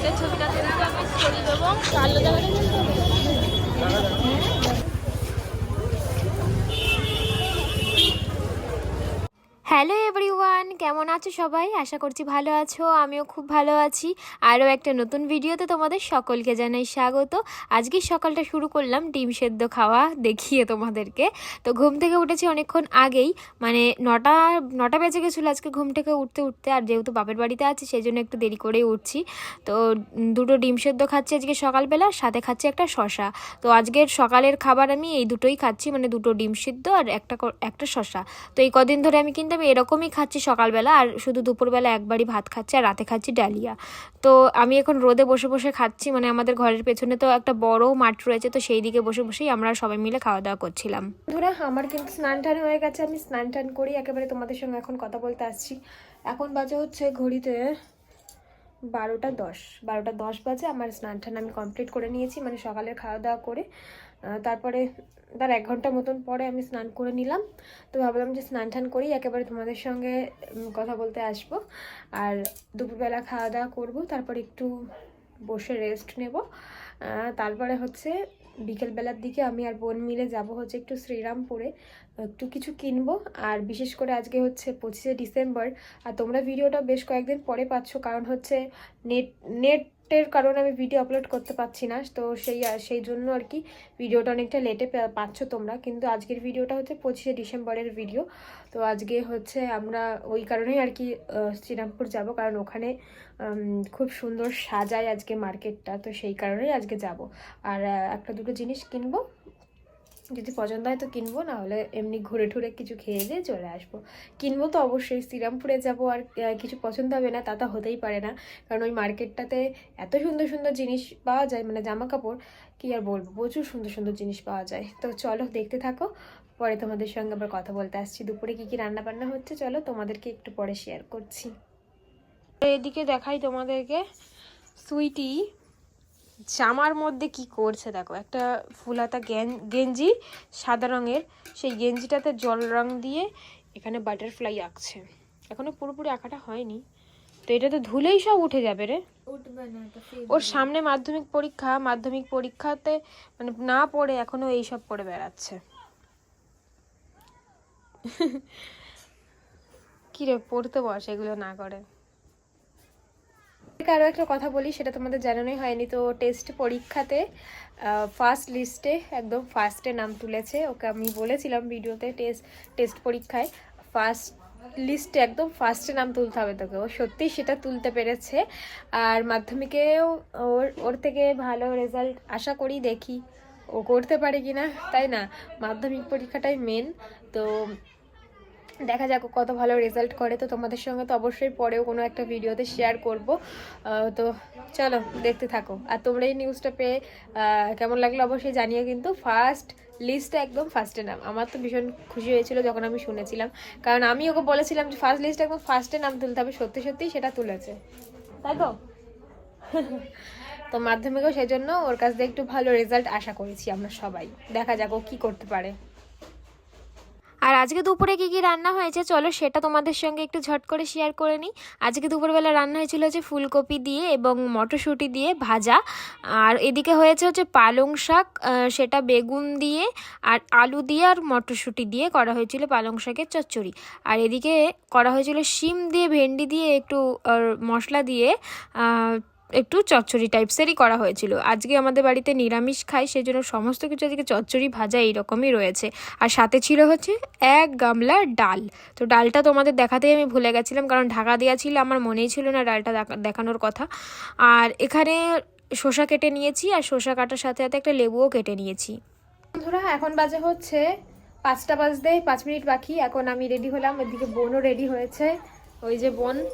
সাইডের ছবিটা তুলতে আমি ছবি দেবো। কালো জায়গাটা কেমন আছো সবাই? আশা করছি ভালো আছো, আমিও খুব ভালো আছি। আরও একটা নতুন ভিডিওতে তোমাদের সকলকে জানাই স্বাগত। আজকে সকালটা শুরু করলাম ডিম সেদ্ধ খাওয়া, দেখিয়ে তোমাদেরকে। তো ঘুম থেকে উঠেছি অনেকক্ষণ আগেই। মানে নটা নটা বেজে গেছিল আজকে ঘুম থেকে উঠতে উঠতে। আর যেহেতু বাপের বাড়িতে আছি সেই জন্য একটু দেরি করেই উঠছি। তো দুটো ডিম সেদ্ধ খাচ্ছি আজকে সকালবেলা সাথে খাচ্ছি একটা শশা তো আজকের সকালের খাবার আমি এই দুটোই খাচ্ছি। মানে দুটো ডিম সেদ্ধ আর একটা একটা শশা তো এই কদিন ধরে আমি কিন্তু আমি এরকমই খাচ্ছি সকালবেলা আর শুধু দুপুরবেলা একবারই ভাত খাচ্ছি আর রাতে খাচ্ছি ডালিয়া। তো আমি এখন রোদে বসে বসে খাচ্ছি মানে আমাদের ঘরের পেছনে তো একটা বড় মাঠ রয়েছে, তো সেই দিকে বসে বসেই আমরা সবাই মিলে খাওয়া দাওয়া করছিলাম। ধরে আমার কিন্তু স্নান টান হয়ে গেছে, আমি স্নান টান করি একেবারে তোমাদের সঙ্গে এখন কথা বলতে আসছি। এখন বাজে হচ্ছে ঘড়িতে বারোটা দশ বারোটা দশ বাজে, আমার স্নান টান আমি কমপ্লিট করে নিয়েছি মানে সকালের খাওয়া দাওয়া করে তারপরে তার এক ঘণ্টা মতন পরে আমি স্নান করে নিলাম। তো ভাবলাম যে স্নান টান করি একেবারে তোমাদের সঙ্গে কথা বলতে আসব। আর দুপুরবেলা খাওয়া দাওয়া করব, তারপর একটু বসে রেস্ট নেব। তারপরে হচ্ছে বিকেলবেলার দিকে আমি আর বোন মিলে যাব হচ্ছে একটু শ্রীরামপুরে, একটু কিছু কিনবো। আর বিশেষ করে আজকে হচ্ছে পঁচিশে ডিসেম্বর, আর তোমরা ভিডিওটা বেশ কয়েকদিন পরে পাচ্ছ, কারণ হচ্ছে নেট নেট নেটের কারণে আমি ভিডিও আপলোড করতে পারছি না, তো সেই সেই জন্য আর কি ভিডিওটা অনেকটা লেটে পাচ্ছ তোমরা। কিন্তু আজকের ভিডিওটা হচ্ছে পঁচিশে ডিসেম্বরের ভিডিও তো আজকে হচ্ছে আমরা ওই কারণেই আর কি শ্রীরামপুর যাব, কারণ ওখানে খুব সুন্দর সাজায় আজকে মার্কেটটা তো সেই কারণেই আজকে যাব। আর একটা দুটো জিনিস কিনবো। যদি পছন্দ হয় তো কিনবো না হলে এমনি ঘুরে ঠুরে কিছু খেয়ে দিয়ে চলে আসব। কিনবো তো অবশ্যই, শ্রীরামপুরে যাব আর কিছু পছন্দ হবে না, তা তো হতেই পারে না। কারণ ওই মার্কেটটাতে এত সুন্দর সুন্দর জিনিস পাওয়া যায় মানে জামা কাপড় কি আর বলব, প্রচুর সুন্দর সুন্দর জিনিস পাওয়া যায়। তো চলো দেখতে থাকো, পরে তোমাদের সঙ্গে আবার কথা বলতে আসছি। দুপুরে কি কি রান্না বান্না হচ্ছে চলো তোমাদেরকে একটু পরে শেয়ার করছি। এদিকে দেখাই তোমাদেরকে, সুইটি জামার মধ্যে কি করছে দেখো একটা ফুলাতা গেঞ্জি সাদা রঙের সেই গেঞ্জিটাতে জল রং দিয়ে এখানে বাটারফ্লাই আঁকছে। এখনও পুরোপুরি আঁকাটা হয়নি। তো এটা তো ধুলেই সব উঠে যাবে রে। ওর সামনে মাধ্যমিক পরীক্ষা মাধ্যমিক পরীক্ষাতে মানে না পড়ে এখনও এইসব পড়ে বেড়াচ্ছে। কি রে পড়তে বস এগুলো না করে। আরও একটা কথা বলি, সেটা তোমাদের জানানোই হয়নি। তো টেস্ট পরীক্ষাতে ফার্স্ট লিস্টে একদম ফার্স্টে নাম তুলেছে। ওকে আমি বলেছিলাম ভিডিওতে টেস্ট টেস্ট পরীক্ষায় ফার্স্ট লিস্টে একদম ফার্স্টে নাম তুলতে হবে তোকে। ও সত্যিই সেটা তুলতে পেরেছে। আর মাধ্যমিকেও ওর ওর থেকে ভালো রেজাল্ট আশা করি দেখি। ও করতে পারে কি না তাই না? মাধ্যমিক পরীক্ষাটাই মেন তো দেখা যাক কত ভালো রেজাল্ট করে। তো তোমাদের সঙ্গে তো অবশ্যই পরেও কোনো একটা ভিডিওতে শেয়ার করব। তো চলো দেখতে থাকো। আর তোমরা এই নিউজটা পেয়ে কেমন লাগল অবশ্যই জানিও কিন্তু। ফার্স্ট লিস্টটা একদম ফার্স্টে নাম। আমার তো ভীষণ খুশি হয়েছিল যখন আমি শুনেছিলাম। কারণ আমি ওকে বলেছিলাম যে ফার্স্ট লিস্টে একদম ফার্স্টে নাম তুলতে হবে, সত্যি সত্যিই সেটা তুলেছে। তাই তো? তো মাধ্যমিকেও সেই জন্য ওর কাছ থেকে একটু ভালো রেজাল্ট আশা করেছি আমরা সবাই। দেখা যাক ও কী করতে পারে। আর আজকে দুপুরে কি কি রান্না হয়েছে চলো সেটা তোমাদের সঙ্গে একটু ঝট করে শেয়ার করে নিই। আজকে দুপুরবেলা রান্না হয়েছিল হচ্ছে ফুলকপি দিয়ে এবং মটরশুঁটি দিয়ে ভাজা। আর এদিকে হয়েছে হচ্ছে পালং শাক সেটা বেগুন দিয়ে আর আলু দিয়ে আর মটরশুঁটি দিয়ে করা হয়েছিল পালং শাকের চচ্চড়ি। আর এদিকে করা হয়েছিল শিম দিয়ে ভেন্ডি দিয়ে একটু মশলা দিয়ে একটু চচ্চড়ি টাইপসেরই করা হয়েছিল। আজকে আমাদের বাড়িতে নিরামিষ খাই সেই জন্য সমস্ত কিছু আজকে চচ্চড়ি ভাজা এইরকমই রয়েছে। আর সাথে ছিল হচ্ছে এক গামলা ডাল। তো ডালটা তোমাদের দেখাতেই আমি ভুলে গেছিলাম, কারণ ঢাকা দেওয়া ছিল, আমার মনেই ছিল না ডালটা দেখা- দেখানোর কথা। আর এখানে শসা কেটে নিয়েছি, আর শসা কাটার সাথে সাথে একটা লেবুও কেটে নিয়েছি। বন্ধুরা, এখন বাজে হচ্ছে পাঁচটা বাজতে পাঁচ মিনিট বাকি, এখন আমি রেডি হলাম, এদিকে বোনও রেডি হয়েছে, ওই যে বোন,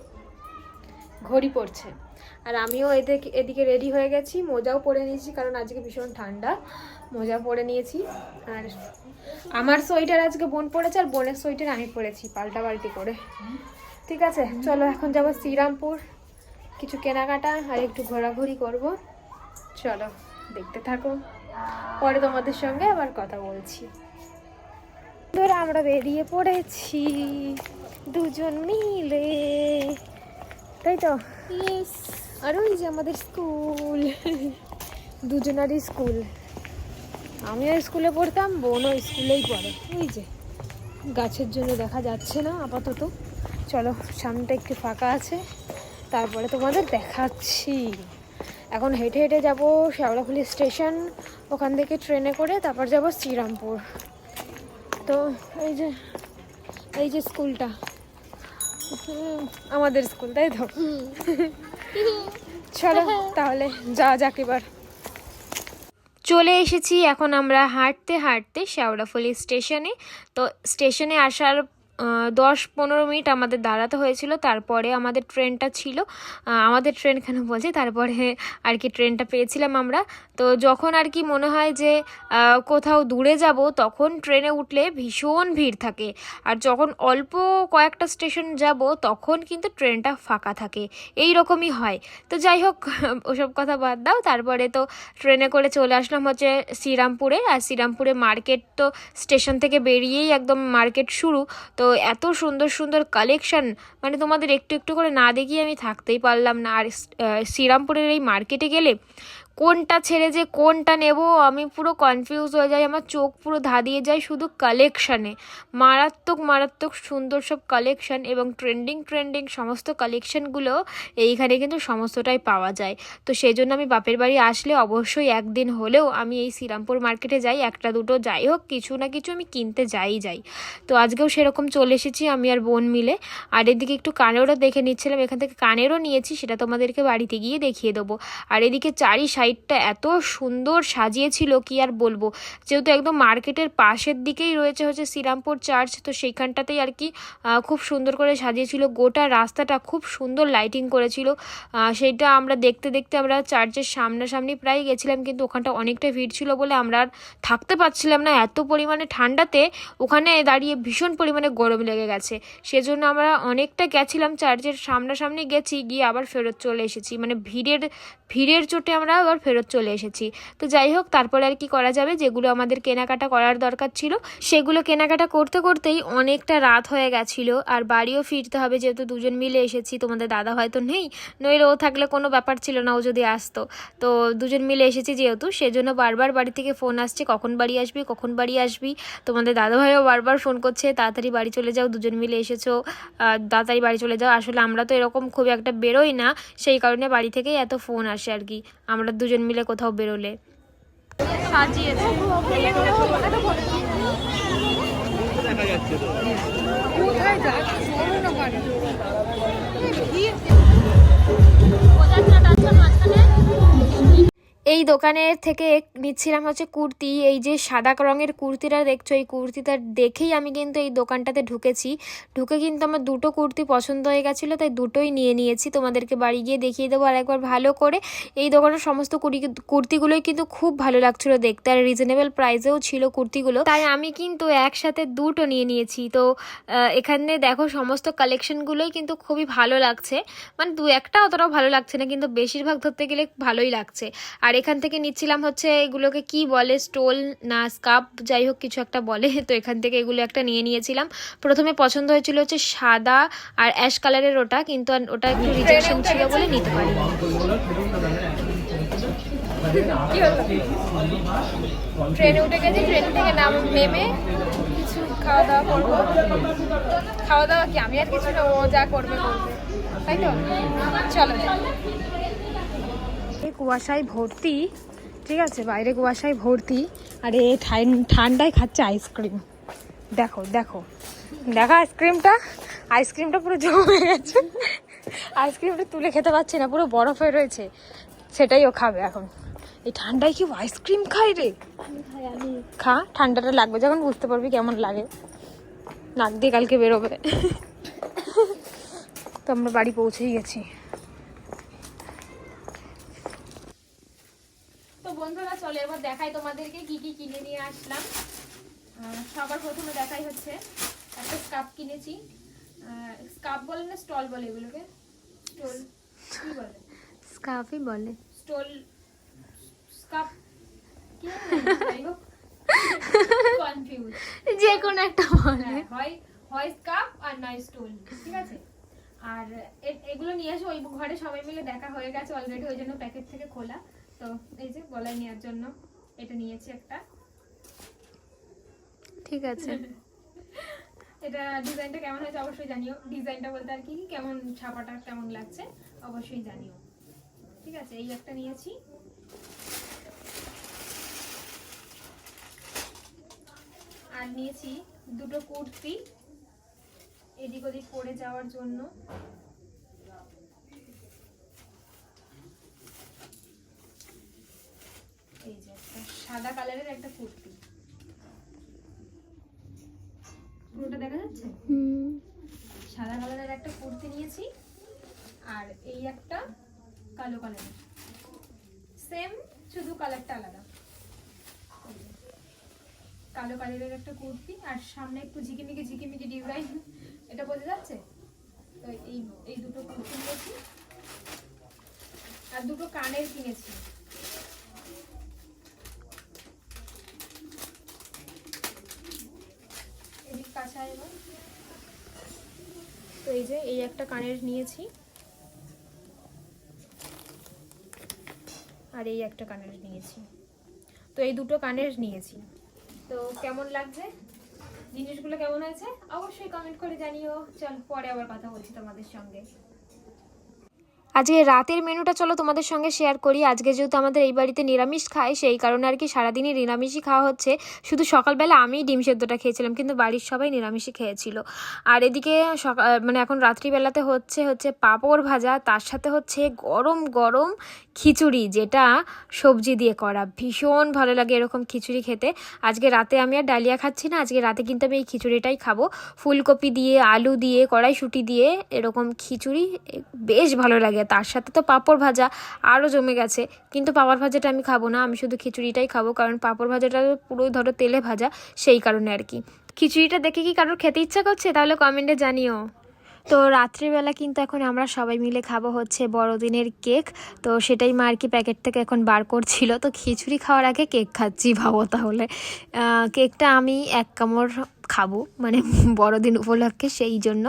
ঘড়ি পড়ছে। আর আমিও এদিকে এদিকে রেডি হয়ে গেছি। মোজাও পরে নিয়েছি কারণ আজকে ভীষণ ঠান্ডা। মোজা পরে নিয়েছি। আর আমার সোয়েটার আজকে বোন পরেছে আর বোনের সোয়েটার আমি পরেছি, পাল্টা পাল্টি করে। ঠিক আছে, চলো এখন যাব শ্রীরামপুর। কিছু কেনাকাটা আর একটু ঘোরাঘুরি করব। চলো, দেখতে থাকো। পরে তোমাদের সঙ্গে আবার কথা বলছি। ধর আমরা বেরিয়ে পড়েছি। দুজন মিলে। তাই তো? আর ওই যে আমাদের স্কুল, দুজনারই স্কুল। আমিও স্কুলে পড়তাম, বোনও স্কুলেই পড়ে। ওই যে, গাছের জন্য দেখা যাচ্ছে না আপাতত। চলো, সামনেটা একটু ফাঁকা আছে, তারপরে তোমাদের দেখাচ্ছি। এখন হেঁটে হেঁটে যাব শেওড়াফুলি স্টেশন, ওখান থেকে ট্রেনে করে তারপর যাব শ্রীরামপুর। তো এই যে এই যে স্কুলটা। আমাদের স্কুল, তাই তো? চলো, তাহলে যা যাক এবার। চলে এসেছি এখন আমরা হাঁটতে হাঁটতে শেওড়াফুলি স্টেশনে। তো স্টেশনে আসার দশ পনেরো মিনিট আমাদের দাঁড়াতে হয়েছিল, তারপরে আমাদের ট্রেনটা ছিল। আমাদের ট্রেন কেন বলছি? তারপরে আর কি ট্রেনটা পেয়েছিলাম আমরা। তো যখন আর কি মনে হয় যে কোথাও দূরে যাব, তখন ট্রেনে উঠলে ভীষণ ভিড় থাকে। আর যখন অল্প কয়েকটা স্টেশন যাব, তখন কিন্তু ট্রেনটা ফাঁকা থাকে। এই রকমই হয়। তো যাই হোক, ওসব কথা বাদ দাও। তারপরে তো ট্রেনে করে চলে আসলাম হচ্ছে শ্রীরামপুরে। আর শ্রীরামপুরে মার্কেট তো স্টেশন থেকে বেরিয়েই একদম মার্কেট শুরু। তো এত সুন্দর সুন্দর কালেকশন মানে তোমাদের একটু একটু করে না দেখিয়ে আমি থাকতেই পারলাম না। আর শ্রীরামপুরের এই মার্কেটে গেলে কোনটা ছেড়ে যে কোনটা নেব, আমি পুরো কনফিউজ হয়ে যাই, আমার চোখ পুরো ধাঁধিয়ে যায় শুধু কালেকশানে মারাত্মক মারাত্মক সুন্দর সব কালেকশান এবং ট্রেন্ডিং ট্রেন্ডিং সমস্ত কালেকশনগুলো এইখানে কিন্তু সমস্তটাই পাওয়া যায়। তো সেই জন্য আমি বাপের বাড়ি আসলে অবশ্যই একদিন হলেও আমি এই শ্রীরামপুর মার্কেটে যাই, একটা দুটো যাই হোক, কিছু না কিছু আমি কিনতে যাই যাই। তো আজকেও সেরকম চলে এসেছি আমি আর বোন মিলে। আর এদিকে একটু কানেরও দেখে নিচ্ছিলাম, এখান থেকে কানেরও নিয়েছি, সেটা তোমাদেরকে বাড়িতে গিয়ে দেখিয়ে দেবো। আর এদিকে চারি সাইডটা এত সুন্দর সাজিয়েছিল, কি আর বলব? যেহেতু একদম মার্কেটের পাশের দিকেই রয়েছে হচ্ছে শ্রীরামপুর চার্চ, তো সেইখানটাতেই আর কি খুব সুন্দর করে সাজিয়েছিল। গোটা রাস্তাটা খুব সুন্দর লাইটিং করেছিল। সেইটা আমরা দেখতে দেখতে আমরা চার্চের সামনাসামনি প্রায় গেছিলাম, কিন্তু ওখানটা অনেকটা ভিড় ছিল বলে আমরা আর থাকতে পারছিলাম না। এত পরিমাণে ঠান্ডাতে ওখানে দাঁড়িয়ে ভীষণ পরিমাণে গরম লেগে গেছে। সেজন্য আমরা অনেকটা গেছিলাম, চার্চের সামনাসামনি গেছি, গিয়ে আবার ফেরত চলে এসেছি। মানে ভিড়ের ভিড়ের চোটে আমরা ফেরত চলে এসেছি। তো যাই হোক, তারপরে আর কি করা যাবে? যেগুলো আমাদের কেনাকাটা করার দরকার ছিল, সেগুলো কেনাকাটা করতে করতেই অনেকটা রাত হয়ে গেছিল। আর বাড়িও ফিরতে হবে, যেহেতু দুজন মিলে এসেছি, তোমাদের দাদা হয়তো নেই। নইলে ও থাকলে কোনো ব্যাপার ছিল না, ও যদি আসতো। তো দুজন মিলে এসেছি যেহেতু, সেজন্য বারবার বাড়ি থেকে ফোন আসছে, কখন বাড়ি আসবি, কখন বাড়ি আসবি। তোমাদের দাদা ভাইও বারবার ফোন করছে, তাড়াতাড়ি বাড়ি চলে যাও, দুজন মিলে এসেছ তাড়াতাড়ি বাড়ি চলে যাও। আসলে আমরা তো এরকম খুব একটা বেরোই না, সেই কারণে বাড়ি থেকেই এত ফোন আসে আর কি। আমরা দুজন মিলে কোথাও বেরোলে। সাজিয়েছে। এই দোকানের থেকে নিচ্ছিলাম হচ্ছে কুর্তি, এই যে সাদা রঙের কুর্তিটা দেখছ, এই কুর্তিটা দেখেই আমি কিন্তু এই দোকানটাতে ঢুকেছি। ঢুকে কিন্তু আমার দুটো কুর্তি পছন্দ হয়ে গেছিল, তাই দুটোই নিয়ে নিয়েছি। তোমাদেরকে বাড়ি গিয়ে দেখিয়ে দেবো আর একবার ভালো করে। এই দোকানের সমস্ত কুর্তিগুলোই কিন্তু খুব ভালো লাগছিল দেখতে, আর রিজনেবল প্রাইসেও ছিল কুর্তিগুলো। তাই আমি কিন্তু একসাথে দুটো নিয়ে নিয়েছি। তো এখানে দেখো সমস্ত কালেকশনগুলোই কিন্তু খুবই ভালো লাগছে। মানে দু একটা অতটাও ভালো লাগছে না, কিন্তু বেশিরভাগ ধরতে গেলে ভালোই লাগছে। আর এখান থেকে নিচ্ছিলাম হচ্ছে এগুলোকে কি বলে, স্টোল না স্কাপ যাই হোক কিছু একটা বলে। তো এখান থেকে এগুলো একটা নিয়ে নিয়েছিলাম। প্রথমে পছন্দ হয়েছিল হচ্ছে সাদা আর অ্যাশ কালারের ওটা, কিন্তু আর ওটা একটু রিজেকশন ছিল বলে নিতে পারি ট্রেনে উঠে গেছি, ট্রেন থেকে নাম নেমে কিছু খাওয়া দাওয়া করব। খাওয়া দাওয়া কি, আমি আর কিছু না, ও যা করবে করবে। তাই তো? চলো কুয়াশায় ভর্তি, ঠিক আছে? বাইরে কুয়াশায় ভর্তি, আর এ ঠান্ডায় খাচ্ছে আইসক্রিম দেখো দেখো। দেখো আইসক্রিমটা আইসক্রিমটা পুরো জমে গেছে। আইসক্রিমটা তুলে খেতে পারছে না, পুরো বরফ হয়ে রয়েছে। সেটাই ও খাবে এখন। এই ঠান্ডায় কি আইসক্রিম খাই রে? খা, ঠান্ডাটা লাগবে, যখন বুঝতে পারবি কেমন লাগে। নাক দিয়ে কালকে বেরোবে। তো আমরা বাড়ি পৌঁছেই গেছি তো বন্ধুরা চলে এবার দেখাই তোমাদেরকে কি কি কিনে নিয়ে আসলাম। সবার প্রথমে দেখাই হচ্ছে একটা স্কার্ফ কিনেছি। স্কার্ফ বলে না স্টল বলে এগুলোকে? স্টল কি বলে? স্কার্ফই বলে। স্টল স্কার্ফ কি কনফিউজ যে কোনো একটা বলে। হ্যাঁ, হয় হয় স্কার্ফ আর নয় স্টোল ঠিক আছে? আর এগুলো নিয়ে এসে ওই ঘরে সবাই মিলে দেখা হয়ে গেছে অলরেডি ওই জন্য প্যাকেট থেকে খোলা। তো এই যে গলায় নেওয়ার জন্য। এটা নিয়েছি একটা। ঠিক আছে। এটা ডিজাইনটা কেমন হয়েছে অবশ্যই জানিও। ডিজাইনটা বলতে আর কি কেমন ছাপাটা কেমন লাগছে অবশ্যই জানিও। ঠিক আছে এই একটা নিয়েছি। আর নিয়েছি দুটো কুর্তি। এদিক ওদিক পরে যাওয়ার জন্য এই যে একটা সাদা কালারের একটা কুর্তি। পুরোটা দেখা যাচ্ছে? হুম। সাদা কালারের একটা কুর্তি নিয়েছি আর এই একটা কালো কালারের। সেম শুধু কালারটা আলাদা। কালো কালারের একটা কুর্তি আর সামনে একটু ঝিকিমিকি ঝিকিমিকি ডিজাইন। এটা বোঝা যাচ্ছে? তো এই এই দুটো কুর্তি নিয়েছি আর দুটো কানের কিনেছি এদিক কাছে এবার তো এই যে, এই একটা কানের নিয়েছি। আর এই একটা কানের নিয়েছি। তো এই দুটো কানের নিয়েছি। তো কেমন লাগছে? জিনিসগুলো কেমন হয়েছে? অবশ্যই কমেন্ট করে জানিও। চল, পরে আবার কথা বলছি তোমাদের সঙ্গে। আজকে রাতের মেনুটা চলো তোমাদের সঙ্গে শেয়ার করি। আজকে যেহেতু আমাদের এই বাড়িতে নিরামিষ খায়, সেই কারণে আর কি সারাদিনই নিরামিষই খাওয়া হচ্ছে। শুধু সকালবেলা আমি ডিম সেদ্ধটা খেয়েছিলাম, কিন্তু বাড়ির সবাই নিরামিষই খেয়েছিল। আর এদিকে মানে এখন রাত্রিবেলাতে হচ্ছে হচ্ছে পাঁপড় ভাজা, তার সাথে হচ্ছে গরম গরম খিচুড়ি, যেটা সবজি দিয়ে করা। ভীষণ ভালো লাগে এরকম খিচুড়ি খেতে। আজকে রাতে আমি আর ডালিয়া খাচ্ছি না, আজকে রাতে কিন্তু আমি এই খিচুড়িটাই খাব। ফুলকপি দিয়ে, আলু দিয়ে, কড়াইশুঁটি দিয়ে এরকম খিচুড়ি বেশ ভালো লাগে তার সাথে তো পাঁপড় ভাজা আরও জমে গেছে। কিন্তু পাঁপড় ভাজাটা আমি খাব না, আমি শুধু খিচুড়িটাই খাব, কারণ পাঁপড় ভাজাটা পুরোই ধরো তেলে ভাজা, সেই কারণে আর কি। খিচুড়িটা দেখে কি কারোর খেতে ইচ্ছা করছে? তাহলে কমেন্টে জানিও। তো রাত্রিবেলা কিন্তু এখন আমরা সবাই মিলে খাব হচ্ছে বড়দিনের কেক। তো সেটাই মা আর কি প্যাকেট থেকে এখন বার করছিল। তো খিচুড়ি খাওয়ার আগে কেক খাচ্ছি ভাবো তাহলে। কেকটা আমি এক কামড় খাব মানে বড়দিন উপলক্ষে সেই জন্য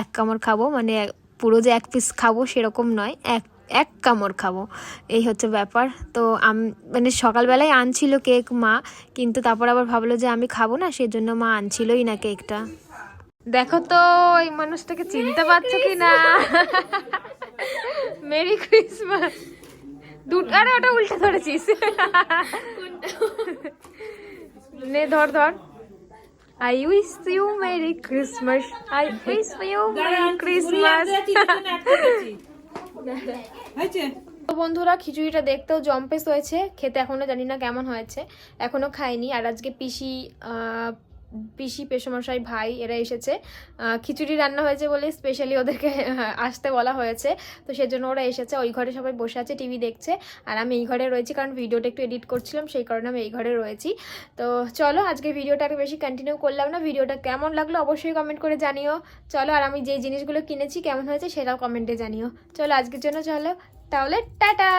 এক কামড় খাব মানে পুরো যে এক পিস খাব সেরকম নয়, এক এক কামড় খাব। এই হচ্ছে ব্যাপার। তো আম মানে সকালবেলায় আনছিল কেক মা, কিন্তু তারপর আবার ভাবলো যে আমি খাব না, সেজন্য মা আনছিলই না কেকটা। দেখো তো এই মানুষটাকে চিনতে পারছ কি না? Merry Christmas. দুটো আরে ওটা উল্টে ধরেছিস। নে, ধর ধর। I wish you merry Christmas I wish you merry Christmas তো বন্ধুরা খিচুড়িটা দেখতেও জম্পেস হয়েছে খেতে এখনও জানি না কেমন হয়েছে এখনও খাইনি। আর আজকে পিসি আহ, পিসি পেশমশাই ভাই এরা এসেছে। খিচুড়ি রান্না হয়েছে বলে স্পেশালি ওদেরকে আসতে বলা হয়েছে। তো সেজন্য ওরা এসেছে। ওই ঘরে সবাই বসে আছে টিভি দেখছে। আর আমি এই ঘরে রয়েছি কারণ ভিডিওটা একটু এডিট করছিলাম, সেই কারণে আমি এই ঘরে রয়েছি। তো চলো, আজকে ভিডিওটা আর বেশি কন্টিনিউ করলাম না। ভিডিওটা কেমন লাগল অবশ্যই কমেন্ট করে জানিও। চলো, আর আমি যে জিনিসগুলো কিনেছি, কেমন হয়েছে সেটাও কমেন্টে জানিও। চলো, আজকের জন্য চলো। তাহলে টাটা!